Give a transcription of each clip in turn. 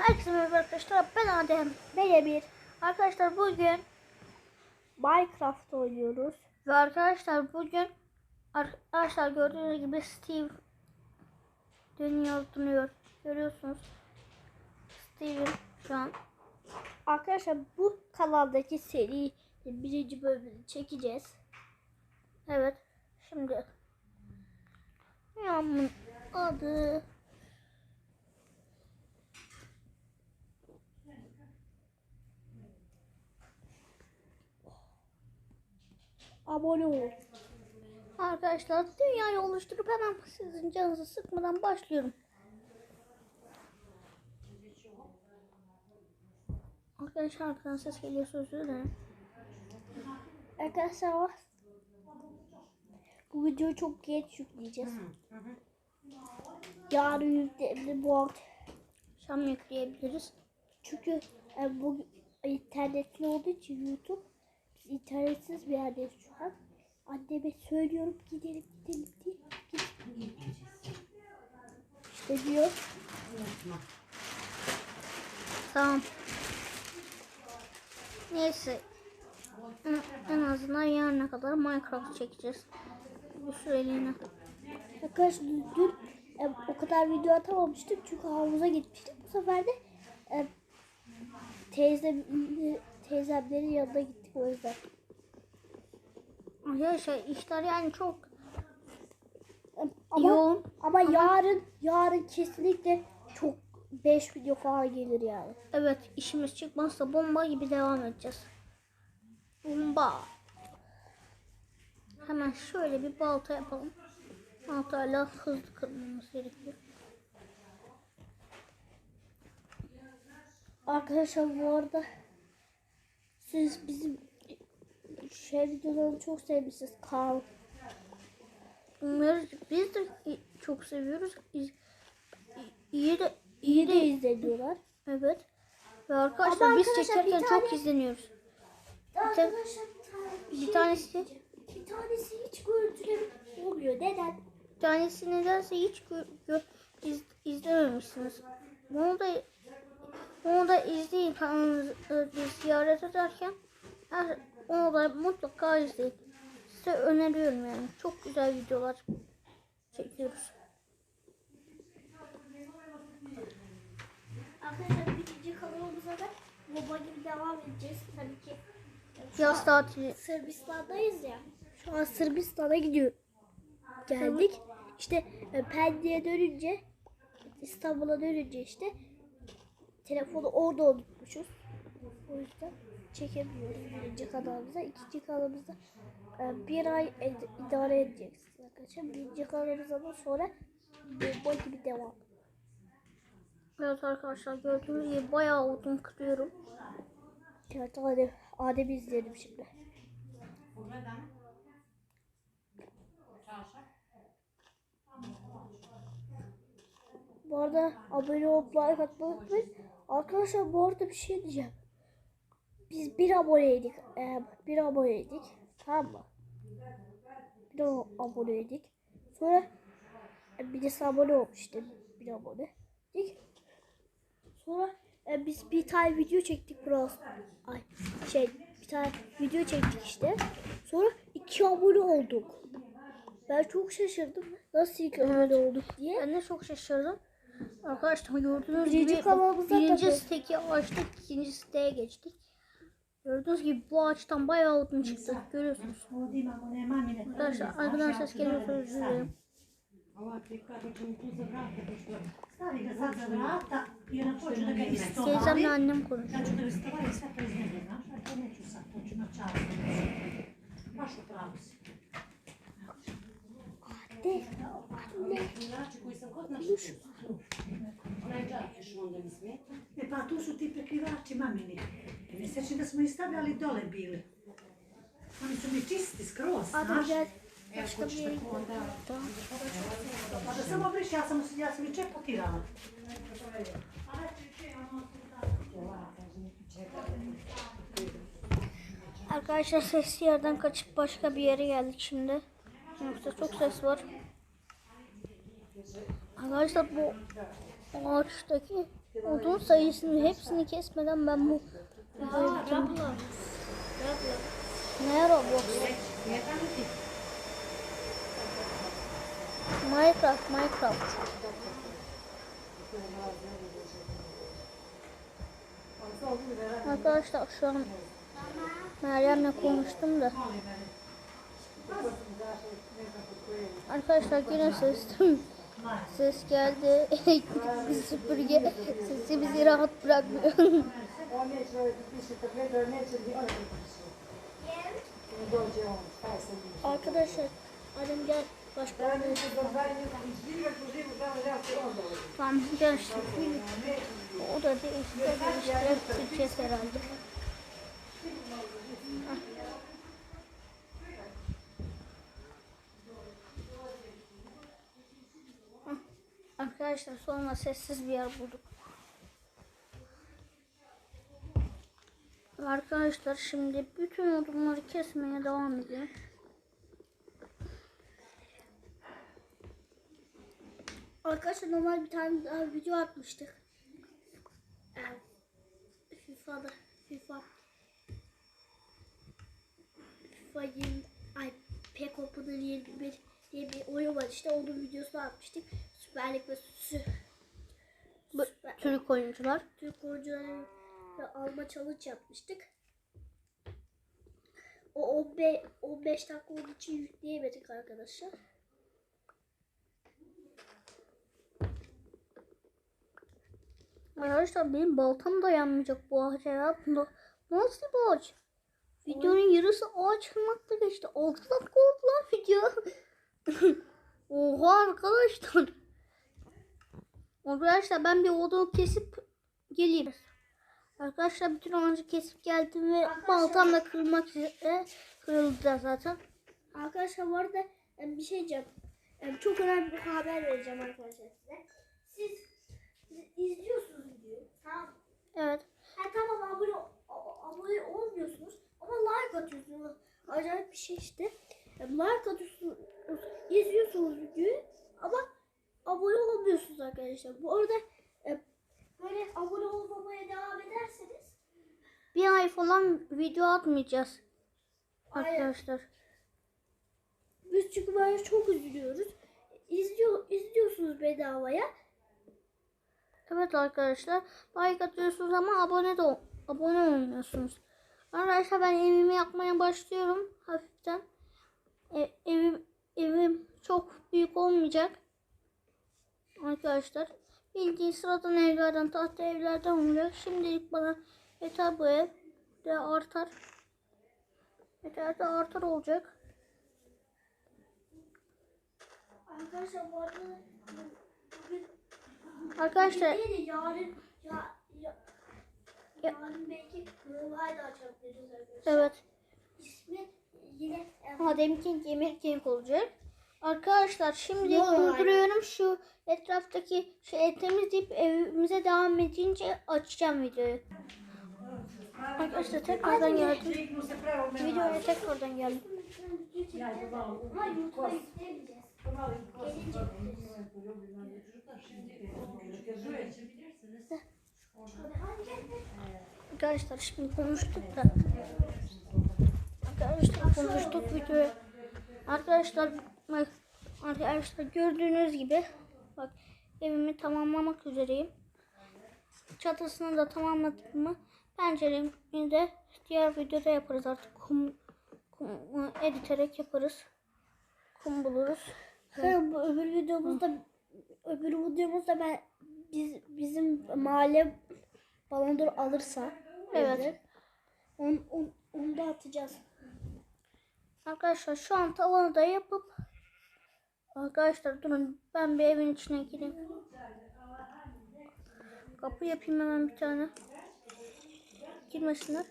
Herkese merhaba arkadaşlar. Ben Adem. Ben Emir. Arkadaşlar bugün Minecraft oynuyoruz. Ve arkadaşlar bugün arkadaşlar gördüğünüz gibi Steve dönüyor dönüyor. Görüyorsunuz. Steve'in şu an. Arkadaşlar bu kanaldaki seri birinci bölümünü çekeceğiz. Evet. Şimdi Yağmur'un adı abone ol. Arkadaşlar dünyayı oluşturup hemen sizin canınızı sıkmadan başlıyorum. Arkadaşlar arkadan ses geliyor özür dilerim. Arkadaşlar var. Bu videoyu çok geç yükleyeceğiz. Yarın yükleyebilir bu akşam yükleyebiliriz. Çünkü e, bu internetli olduğu için YouTube internetsiz bir yerdeyiz şu an. Anneme söylüyorum gidelim gidelim diye. Git. İşte diyor. Tamam. Neyse. En, azından yarına kadar Minecraft çekeceğiz. Bir süreliğine. Arkadaşlar dün e, o kadar video atamamıştım çünkü havuza gitmiştim. Bu sefer de e, teyze teyzemlerin yanına gittik o yüzden. Arkadaşlar işler yani çok ama, yoğun. Ama yarın yarın kesinlikle çok 5 video falan gelir yani. Evet işimiz çıkmazsa bomba gibi devam edeceğiz. Bomba. Hemen şöyle bir balta yapalım. Baltayla hızlı kırmamız gerekiyor. Arkadaşlar bu arada siz bizim şey videolarını çok sevmişsiniz. Kaan. Bunları biz de çok seviyoruz. İz- İyi de iyi de izleniyorlar. Evet. Ve arkadaşlar Ama biz arkadaşlar bir çekerken tane- çok izleniyoruz. Arkadaşlar bir tane Bir şey- tanesi bir tanesi hiç görüntüleri olmuyor. Neden? bir tanesi nedense hiç iz- izlememişsiniz. Onu da onu da izleyin kanalımızı biz ziyaret ederken her, onu da mutlaka izleyin. Size öneriyorum yani. Çok güzel videolar çekiyoruz. Arkadaşlar birinci kanalımıza da baba gibi devam edeceğiz tabii ki. Yaz tatili. Sırbistan'dayız ya. Şu an Sırbistan'a gidiyor. Geldik. İşte e, Pendik'e dönünce İstanbul'a dönünce işte telefonu orada unutmuşuz. O yüzden çekemiyoruz birinci kanalımıza. İkinci kanalımızda e, bir ay ed- idare edeceksiniz arkadaşlar. Birinci kanalımıza da sonra bomba gibi devam. Evet arkadaşlar gördüğünüz gibi bayağı odun kırıyorum. Evet Adem, Adem'i izleyelim şimdi. Bu arada abone olup like atmayı unutmayın. Arkadaşlar bu arada bir şey diyeceğim. Biz bir aboneydik. Ee, bir aboneydik. Tamam mı? Bir aboneydik. Sonra e, bir de abone olmuştu. Bir abone. Dik. Sonra e, biz bir tane video çektik burası. Ay şey bir tane video çektik işte. Sonra iki abone olduk. Ben çok şaşırdım. Nasıl iki abone olduk diye. Ben de çok şaşırdım. Arkadaşlar gördüğünüz Birinci gibi birinci siteki açtık, ikinci siteye geçtik. Gördüğünüz gibi bu ağaçtan bayağı odun çıktı. Görüyorsunuz. Arkadaşlar arkadan ses geliyorsa özür dilerim. Teyzemle annem konuşuyor. Ja ću da Onaj Đakiš onda mi smeta. E pa tu su ti prekrivači mamini. Ne sećam da smo ih stavljali dole bili. Oni su mi čisti skroz, znaš? A da, Evo, što bi... Pa da samo briš, ja sam, ja sam i čep potirala. Arkadaşlar sesli yerden kaçıp başka bir yere geldik şimdi. Yoksa çok ses var. Arkadaşlar bu ağaçtaki Odun sayısını hepsini kesmeden ben bu videoyu? Minecraft, Minecraft. Arkadaşlar şu an Meryem'le konuştum da. Arkadaşlar yine ses ses geldi. Süpürge sesi bizi rahat bırakmıyor. On neće više kad gleda, neće ni on ne dođe on, šta je sa njim? Arkadaşlar Adem gel. Başka Da ne će do dva izbiva po živu, da li ja se onda Tamam gençler. O da değişti. Değişti. Türkçesi herhalde. Hah. Arkadaşlar sonra sessiz bir yer bulduk. Arkadaşlar şimdi bütün odunları kesmeye devam ediyor. Arkadaşlar normal bir tane daha video atmıştık. Ee, FIFA'da FIFA FIFA 20 ay Pek Open'ın 21 diye bir oyun var işte onun videosunu atmıştık. Süper Lig ve Sü Bu Süper Türk oyuncular. Türk oyuncuları alma challenge yapmıştık. O 15, 15 dakika olduğu için yükleyemedik arkadaşlar. Arkadaşlar benim baltam dayanmayacak bu ağaca nasıl bir ağaç? Videonun yarısı ağaç geçti. 6 dakika oldu lan video. Oha arkadaşlar. Arkadaşlar ben bir odunu kesip geleyim. Arkadaşlar bütün ağacı kesip geldim ve baltamla kırmak üzere kırıldı zaten. Arkadaşlar bu arada e, bir şey diyeceğim. E, Çok önemli bir haber vereceğim arkadaşlar size. Siz izliyorsunuz videoyu. Tamam. mı? Evet. Ha, tamam abone, a- abone olmuyorsunuz ama like atıyorsunuz. Acayip bir şey işte. E, Like atıyorsunuz, izliyorsunuz videoyu ama abone olamıyorsunuz arkadaşlar. Bu arada e, böyle abone olmamaya devam ederseniz Bir ay falan video atmayacağız. Aynen. Arkadaşlar. biz çünkü böyle çok üzülüyoruz. İzliyor, izliyorsunuz bedavaya. Evet arkadaşlar like atıyorsunuz ama abone de abone olmuyorsunuz. Arkadaşlar ben evimi yapmaya başlıyorum hafiften. E, evim evim çok büyük olmayacak. Arkadaşlar bildiğin sıradan evlerden tahta evlerden olacak. Şimdilik bana yeter bu ev de artar. Yeter de artar olacak. Arkadaşlar bu arada bugün Arkadaşlar değil yarın ya, ya, Ya- yarın belki Kırılay da açabiliriz arkadaşlar. evet. İsmi yine Adem King Emir King olacak. Arkadaşlar şimdi durduruyorum şu etraftaki şey temizleyip evimize devam edince açacağım videoyu. Arkadaşlar tekrardan geldim. Videoya tekrardan geldim. Arkadaşlar şimdi konuştuk da. Arkadaşlar konuştuk videoyu. Arkadaşlar bak arkadaşlar gördüğünüz gibi bak evimi tamamlamak üzereyim. Çatısını da tamamladık mı penceremi de diğer videoda yaparız artık kum, kum editerek yaparız. Kum buluruz. Sonra bu öbür videomuzda öbür videomuzda ben biz bizim mahalle balondur alırsa Evet. evde, onu, onu, onu da atacağız. Arkadaşlar şu an tavanı da yapıp Arkadaşlar durun ben bir evin içine gireyim. Kapı yapayım hemen bir tane. Girmesinler.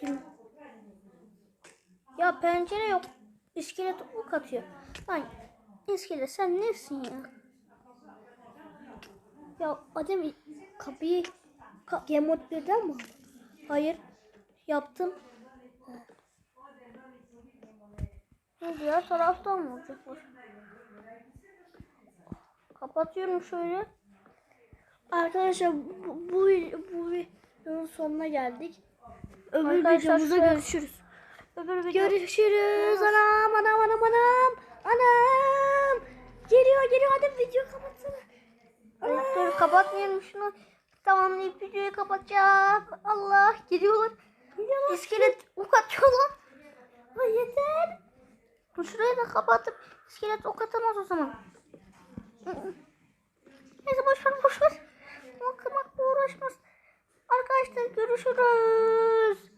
Girme. Ya pencere yok. İskelet ok atıyor. Lan iskelet sen nesin ya? Ya Adem kapıyı ka- Game Mode 1'den mi? Hayır. Yaptım. Diğer taraftan mı olacaklar? Kapatıyorum şöyle. Arkadaşlar bu, bu, bu videonun sonuna geldik. Öbür Arkadaşlar videomuzda görüşürüz. Öbür video. Görüşürüz. Anam anam anam anam. Anam. Geliyor geliyor hadi video kapatsana. Dur kapatmayalım şunu. Tamamlayıp videoyu kapatacağım. Allah gidiyorlar. İskelet ok atıyorlar. Ay yeter. Şurayı da kapatıp iskelet ok atamaz o zaman. Neyse boş ver boş ver. Okumakla uğraşmaz. Arkadaşlar görüşürüz.